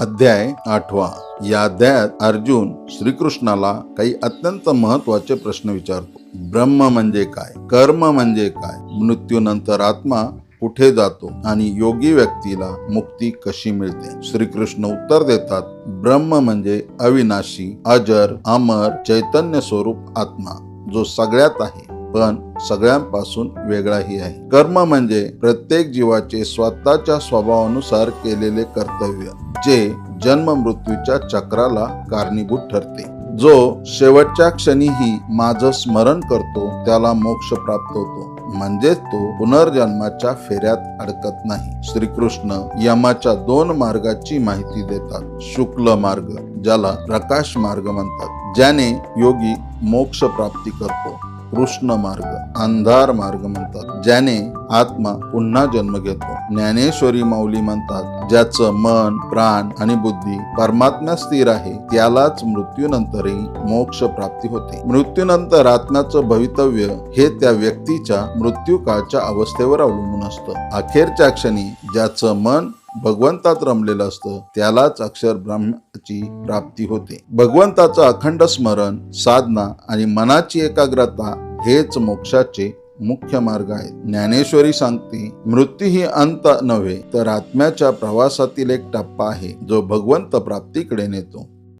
अध्याय आठवा. या अध्यायात अर्जुन श्रीकृष्णाला काही अत्यंत महत्त्वाचे प्रश्न विचारतो. ब्रह्म म्हणजे काय? कर्म म्हणजे काय? मृत्यूनंतर आत्मा कुठे जातो? आणि योगी व्यक्तीला मुक्ती कशी मिळते? श्रीकृष्ण उत्तर देतात ब्रह्म म्हणजे अविनाशी अजर अमर चैतन्य स्वरूप आत्मा जो सगळ्यात आहे पण सगळ्यांपासून वेगळाही आहे. कर्म म्हणजे प्रत्येक जीवाचे स्वतःच्या स्वभावानुसार केलेले कर्तव्य. जे जन्म मृत्यूच्या चक्राला कारणीभूत ठरते. जो शेवटच्या क्षणीही माझं स्मरण करतो त्याला मोक्ष प्राप्त होतो. म्हणजेच तो पुनर्जन्माच्या फेऱ्यात अडकत नाही. श्रीकृष्ण यमाच्या दोन मार्गाची माहिती देतात. शुक्ल मार्ग ज्याला प्रकाश मार्ग म्हणतात. ज्याने योगी मोक्ष प्राप्ती करतो. कृष्ण मार्ग अंधार मार्ग म्हणतात. ज्याने आत्मा पुन्हा जन्म घेतो. ज्ञानेश्वरी माऊली म्हणतात ज्याचं मन प्राण आणि बुद्धी परमात्म्या स्थिर आहे त्यालाच मृत्यूनंतरही मोक्ष प्राप्ती होते. मृत्यूनंतर आत्म्याचं भवितव्य हे त्या व्यक्तीच्या मृत्यू काळच्या अवस्थेवर अवलंबून असतं. अखेरच्या क्षणी ज्याचं मन भगवंतात रमलेलं असतं त्यालाच अक्षर ब्रह्माची प्राप्ती होते. भगवंताचं अखंड स्मरण साधना आणि मनाची एकाग्रता हेच मोक्षाचे मुख्य मार्ग आहेत ज्ञानेश्वरी सांगते मृत्यू ही अंत नव्हे तर आत्म्याच्या प्रवासातील एक टप्पा आहे जो भगवंत प्राप्तीकडे नेतो.